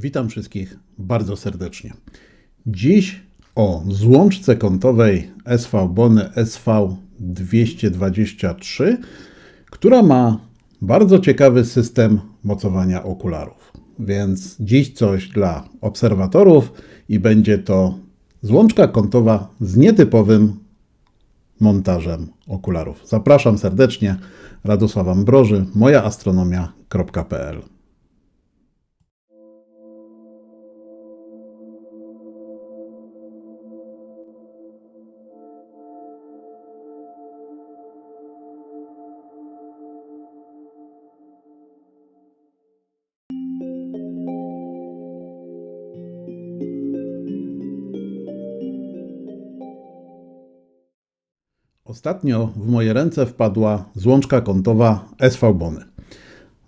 Witam wszystkich bardzo serdecznie. Dziś o złączce kątowej SV Bony SV223, która ma bardzo ciekawy system mocowania okularów. Więc dziś coś dla obserwatorów i będzie to złączka kątowa z nietypowym montażem okularów. Zapraszam serdecznie. Radosław Ambroży, mojaastronomia.pl Ostatnio w moje ręce wpadła złączka kątowa SV Bony.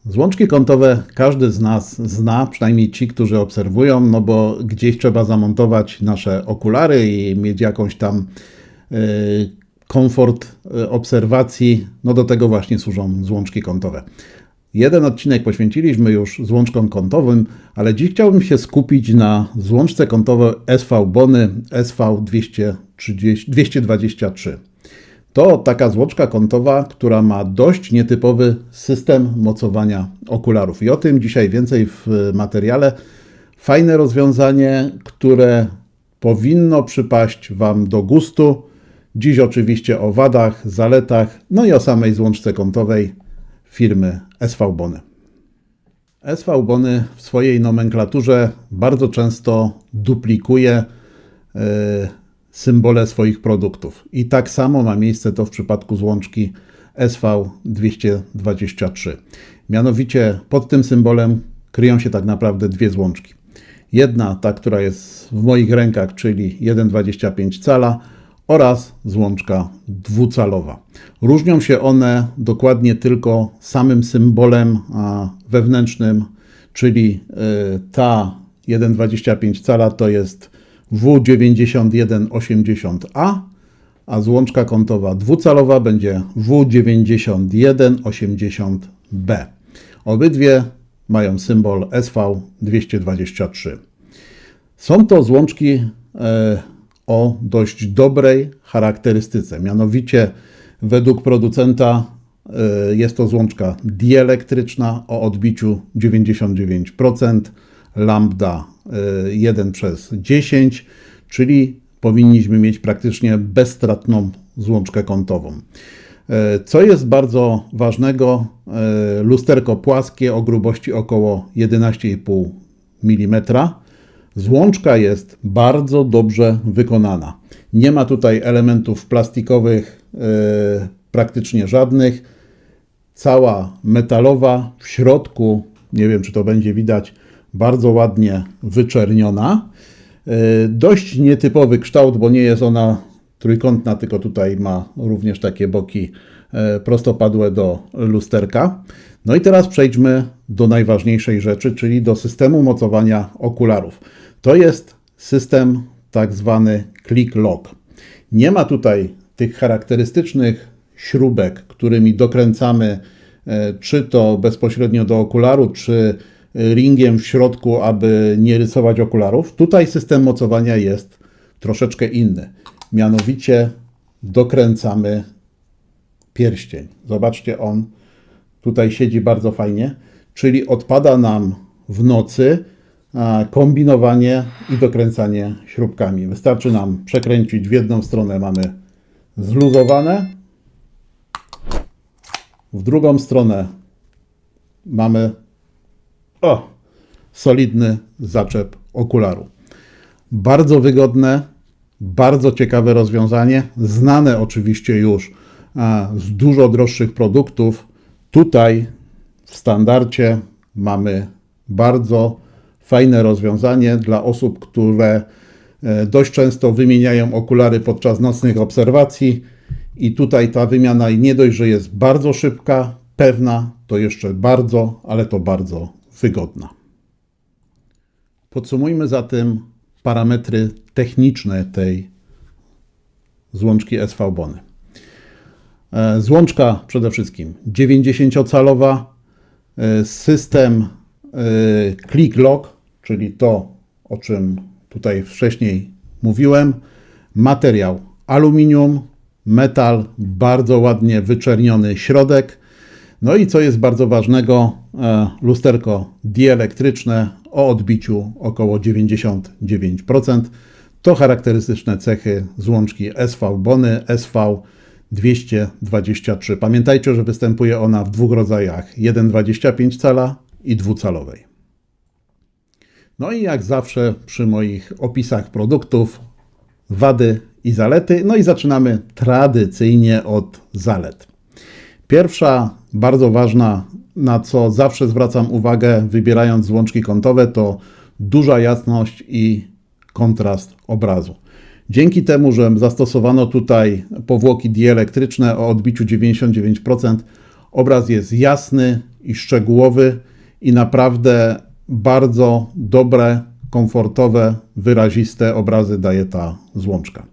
Złączki kątowe każdy z nas zna, przynajmniej ci, którzy obserwują, no bo gdzieś trzeba zamontować nasze okulary i mieć jakąś tam y, komfort y, obserwacji. No do tego właśnie służą złączki kątowe. Jeden odcinek poświęciliśmy już złączkom kątowym, ale dziś chciałbym się skupić na złączce kątowej SV Bony SV223. To taka złączka kątowa, która ma dość nietypowy system mocowania okularów. I o tym dzisiaj więcej w materiale. Fajne rozwiązanie, które powinno przypaść Wam do gustu. Dziś oczywiście o wadach, zaletach, no i o samej złączce kątowej firmy SV Bony. SV Bony w swojej nomenklaturze bardzo często duplikuje yy, symbole swoich produktów. I tak samo ma miejsce to w przypadku złączki SV223. Mianowicie pod tym symbolem kryją się tak naprawdę dwie złączki. Jedna, ta, która jest w moich rękach, czyli 1,25 cala oraz złączka dwucalowa. Różnią się one dokładnie tylko samym symbolem wewnętrznym, czyli y, ta 1,25 cala to jest W9180A, a złączka kątowa dwucalowa będzie W9180B. Obydwie mają symbol SV223. Są to złączki e, o dość dobrej charakterystyce. Mianowicie, według producenta e, jest to złączka dielektryczna o odbiciu 99%, lambda 1 e, przez 10, czyli powinniśmy mieć praktycznie bezstratną złączkę kątową. E, co jest bardzo ważnego, lusterko płaskie o grubości około 11,5 mm Złączka jest bardzo dobrze wykonana. Nie ma tutaj elementów plastikowych, praktycznie żadnych. Cała metalowa, w środku, nie wiem czy to będzie widać, bardzo ładnie wyczerniona. Yy, dość nietypowy kształt, bo nie jest ona trójkątna, tylko tutaj ma również takie boki yy, prostopadłe do lusterka. No i teraz przejdźmy do najważniejszej rzeczy, czyli do systemu mocowania okularów. To jest system tak zwany click lock. Nie ma tutaj tych charakterystycznych śrubek, którymi dokręcamy e, czy to bezpośrednio do okularu, czy ringiem w środku, aby nie rysować okularów. Tutaj system mocowania jest troszeczkę inny. Mianowicie dokręcamy pierścień. Zobaczcie, on tutaj siedzi bardzo fajnie, czyli odpada nam w nocy kombinowanie i dokręcanie śrubkami. Wystarczy nam przekręcić w jedną stronę, mamy zluzowane, w drugą stronę mamy o, solidny zaczep okularu. Bardzo wygodne, bardzo ciekawe rozwiązanie, znane oczywiście już z dużo droższych produktów. Tutaj w standardzie mamy bardzo fajne rozwiązanie dla osób, które e, dość często wymieniają okulary podczas nocnych obserwacji. I tutaj ta wymiana nie dość, że jest bardzo szybka, pewna, to jeszcze bardzo, ale to bardzo wygodna. Podsumujmy zatem parametry techniczne tej złączki SV Bony. E, złączka przede wszystkim 90-calowa, e, system click lock, czyli to, o czym tutaj wcześniej mówiłem, materiał aluminium, metal, bardzo ładnie wyczerniony środek. No i co jest bardzo ważnego, e, lusterko dielektryczne o odbiciu około 99%. To charakterystyczne cechy złączki SV Bony SV 223. Pamiętajcie, że występuje ona w dwóch rodzajach: 1,25 cala i dwucalowej. No i jak zawsze przy moich opisach produktów, wady i zalety. No i zaczynamy tradycyjnie od zalet. Pierwsza, bardzo ważna, na co zawsze zwracam uwagę, wybierając złączki kątowe, to duża jasność i kontrast obrazu. Dzięki temu, że zastosowano tutaj powłoki dielektryczne o odbiciu 99%, obraz jest jasny i szczegółowy i naprawdę bardzo dobre, komfortowe, wyraziste obrazy daje ta złączka.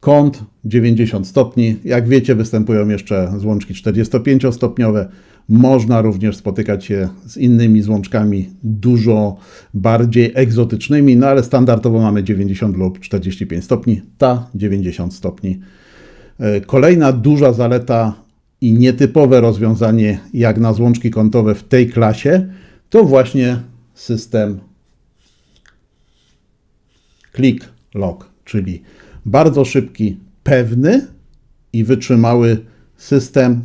Kąt 90 stopni. Jak wiecie, występują jeszcze złączki 45-stopniowe. Można również spotykać się z innymi złączkami dużo bardziej egzotycznymi, no ale standardowo mamy 90 lub 45 stopni, ta 90 stopni. E, kolejna duża zaleta i nietypowe rozwiązanie jak na złączki kątowe w tej klasie to właśnie system click lock, czyli bardzo szybki, pewny i wytrzymały system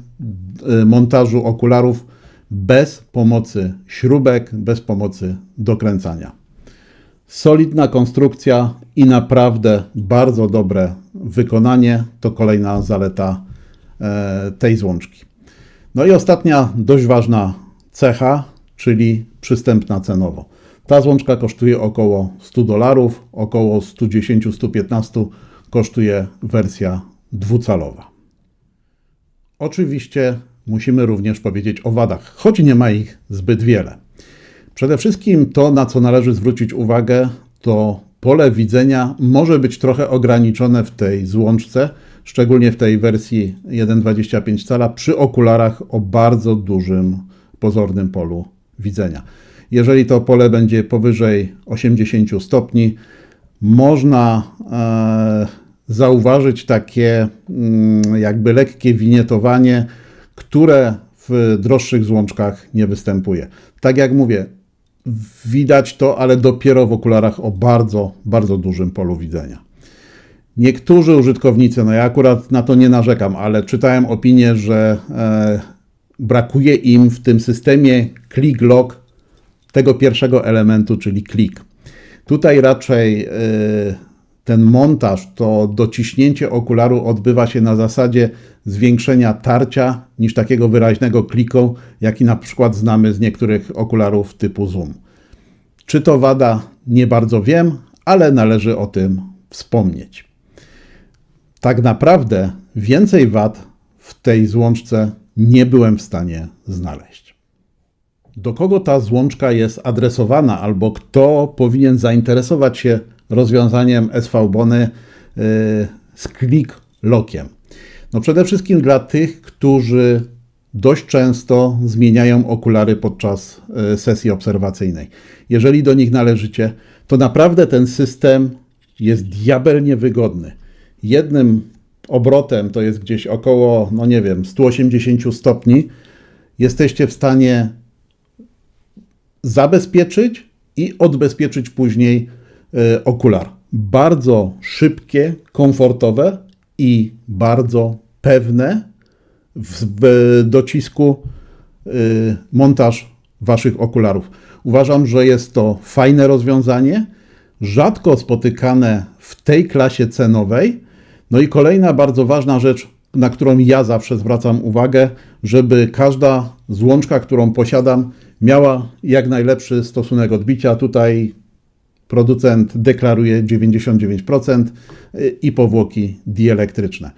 y, montażu okularów bez pomocy śrubek, bez pomocy dokręcania. Solidna konstrukcja i naprawdę bardzo dobre wykonanie to kolejna zaleta e, tej złączki. No i ostatnia dość ważna cecha, czyli przystępna cenowo. Ta złączka kosztuje około 100 dolarów, około 110-115 kosztuje wersja dwucalowa. Oczywiście musimy również powiedzieć o wadach, choć nie ma ich zbyt wiele. Przede wszystkim to, na co należy zwrócić uwagę, to pole widzenia może być trochę ograniczone w tej złączce, szczególnie w tej wersji 1,25 cala, przy okularach o bardzo dużym, pozornym polu widzenia. Jeżeli to pole będzie powyżej 80 stopni, można e, zauważyć takie mm, jakby lekkie winietowanie, które w droższych złączkach nie występuje. Tak jak mówię, widać to, ale dopiero w okularach o bardzo, bardzo dużym polu widzenia. Niektórzy użytkownicy, no ja akurat na to nie narzekam, ale czytałem opinię, że e, brakuje im w tym systemie click lock tego pierwszego elementu, czyli klik. Tutaj raczej e, ten montaż, to dociśnięcie okularu odbywa się na zasadzie zwiększenia tarcia niż takiego wyraźnego kliku, jaki na przykład znamy z niektórych okularów typu zoom. Czy to wada? Nie bardzo wiem, ale należy o tym wspomnieć. Tak naprawdę więcej wad w tej złączce nie byłem w stanie znaleźć. Do kogo ta złączka jest adresowana albo kto powinien zainteresować się rozwiązaniem SV Bony y, z click lockiem? No przede wszystkim dla tych, którzy dość często zmieniają okulary podczas y, sesji obserwacyjnej. Jeżeli do nich należycie, to naprawdę ten system jest diabelnie wygodny. Jednym obrotem, to jest gdzieś około, no nie wiem, 180 stopni, jesteście w stanie zabezpieczyć i odbezpieczyć później okular. Bardzo szybkie, komfortowe i bardzo pewne w docisku e, montaż Waszych okularów. Uważam, że jest to fajne rozwiązanie, rzadko spotykane w tej klasie cenowej. No i kolejna bardzo ważna rzecz, na którą ja zawsze zwracam uwagę, żeby każda złączka, którą posiadam, miała jak najlepszy stosunek odbicia. Tutaj producent deklaruje 99% i powłoki dielektryczne.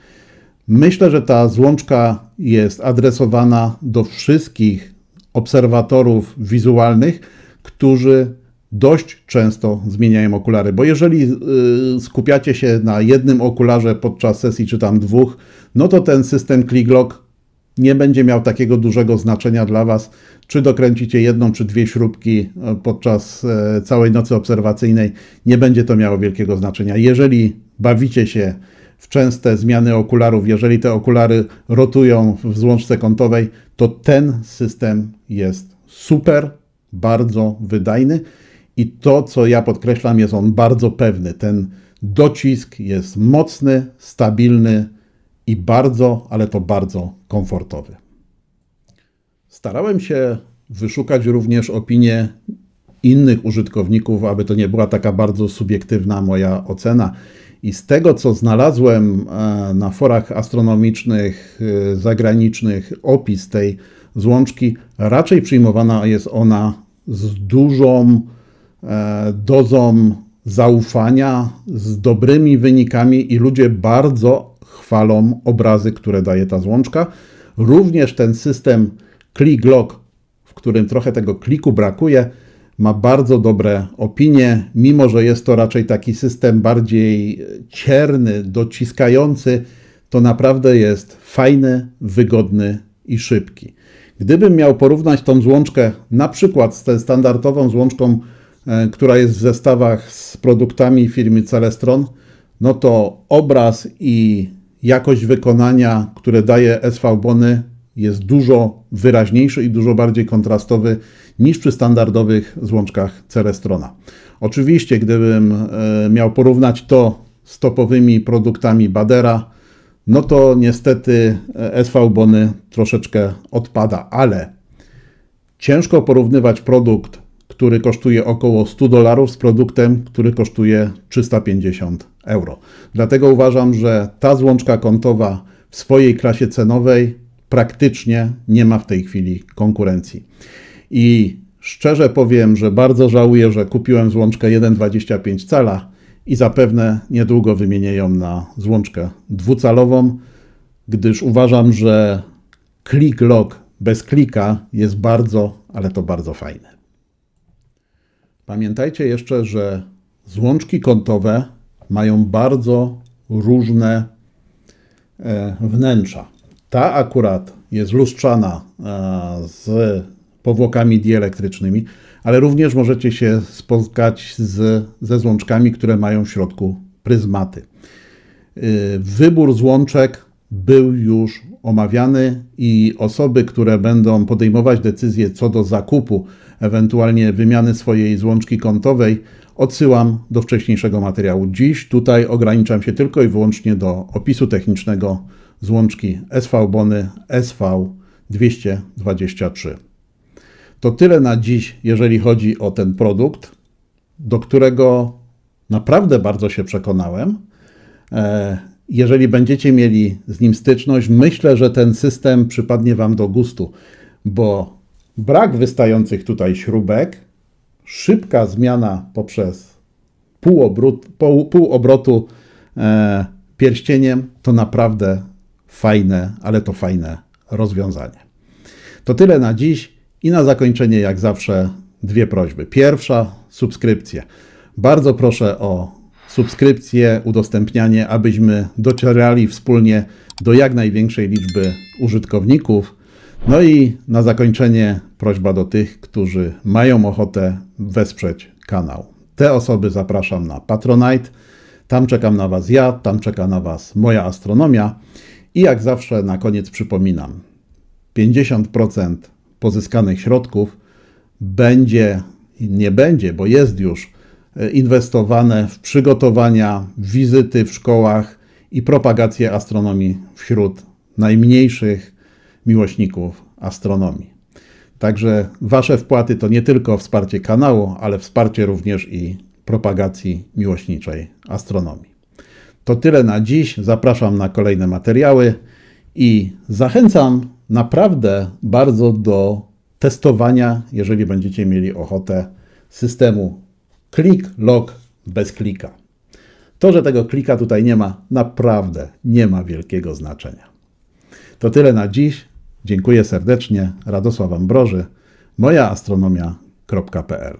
Myślę, że ta złączka jest adresowana do wszystkich obserwatorów wizualnych, którzy dość często zmieniają okulary, bo jeżeli y, skupiacie się na jednym okularze podczas sesji, czy tam dwóch, no to ten system ClickLock nie będzie miał takiego dużego znaczenia dla Was, czy dokręcicie jedną czy dwie śrubki e, podczas e, całej nocy obserwacyjnej. Nie będzie to miało wielkiego znaczenia. Jeżeli bawicie się w częste zmiany okularów, jeżeli te okulary rotują w złączce kątowej, to ten system jest super, bardzo wydajny i to, co ja podkreślam, jest on bardzo pewny. Ten docisk jest mocny, stabilny i bardzo, ale to bardzo komfortowy. Starałem się wyszukać również opinie innych użytkowników, aby to nie była taka bardzo subiektywna moja ocena. I z tego, co znalazłem e, na forach astronomicznych e, zagranicznych, opis tej złączki, raczej przyjmowana jest ona z dużą e, dozą zaufania, z dobrymi wynikami i ludzie bardzo chwalą obrazy, które daje ta złączka. Również ten system Click Lock, w którym trochę tego kliku brakuje, ma bardzo dobre opinie, mimo że jest to raczej taki system bardziej cierny, dociskający, to naprawdę jest fajny, wygodny i szybki. Gdybym miał porównać tą złączkę na przykład z tą standardową złączką, e, która jest w zestawach z produktami firmy Celestron, no to obraz i jakość wykonania, które daje SV Bony jest dużo wyraźniejszy i dużo bardziej kontrastowy niż przy standardowych złączkach Cerestrona. Oczywiście, gdybym e, miał porównać to z topowymi produktami Badera, no to niestety e, SV Bony troszeczkę odpada, ale ciężko porównywać produkt, który kosztuje około 100 dolarów z produktem, który kosztuje 350 euro. Dlatego uważam, że ta złączka kątowa w swojej klasie cenowej praktycznie nie ma w tej chwili konkurencji. I szczerze powiem, że bardzo żałuję, że kupiłem złączkę 1,25 cala i zapewne niedługo wymienię ją na złączkę dwucalową, gdyż uważam, że click lock bez klika jest bardzo, ale to bardzo fajne. Pamiętajcie jeszcze, że złączki kątowe mają bardzo różne e, wnętrza. Ta akurat jest lustrzana e, z powłokami dielektrycznymi, ale również możecie się spotkać z, ze złączkami, które mają w środku pryzmaty. E, wybór złączek był już omawiany i osoby, które będą podejmować decyzję co do zakupu, ewentualnie wymiany swojej złączki kątowej, odsyłam do wcześniejszego materiału. Dziś tutaj ograniczam się tylko i wyłącznie do opisu technicznego złączki SV Bony SV223. To tyle na dziś, jeżeli chodzi o ten produkt, do którego naprawdę bardzo się przekonałem. E, jeżeli będziecie mieli z nim styczność, myślę, że ten system przypadnie Wam do gustu, bo brak wystających tutaj śrubek, szybka zmiana poprzez pół, obrót, pół, pół obrotu e, pierścieniem to naprawdę fajne, ale to fajne rozwiązanie. To tyle na dziś i na zakończenie, jak zawsze, dwie prośby. Pierwsza, subskrypcja. Bardzo proszę o subskrypcję, udostępnianie, abyśmy docierali wspólnie do jak największej liczby użytkowników. No i na zakończenie prośba do tych, którzy mają ochotę wesprzeć kanał. Te osoby zapraszam na Patronite. Tam czekam na Was ja, tam czeka na Was moja astronomia. I jak zawsze na koniec przypominam, 50% pozyskanych środków będzie, nie będzie, bo jest już inwestowane w przygotowania, wizyty w szkołach i propagację astronomii wśród najmniejszych miłośników astronomii. Także Wasze wpłaty to nie tylko wsparcie kanału, ale wsparcie również i propagacji miłośniczej astronomii. To tyle na dziś. Zapraszam na kolejne materiały i zachęcam naprawdę bardzo do testowania, jeżeli będziecie mieli ochotę, systemu Click Lock bez klika. To, że tego klika tutaj nie ma, naprawdę nie ma wielkiego znaczenia. To tyle na dziś. Dziękuję serdecznie. Radosław Ambroży, mojaastronomia.pl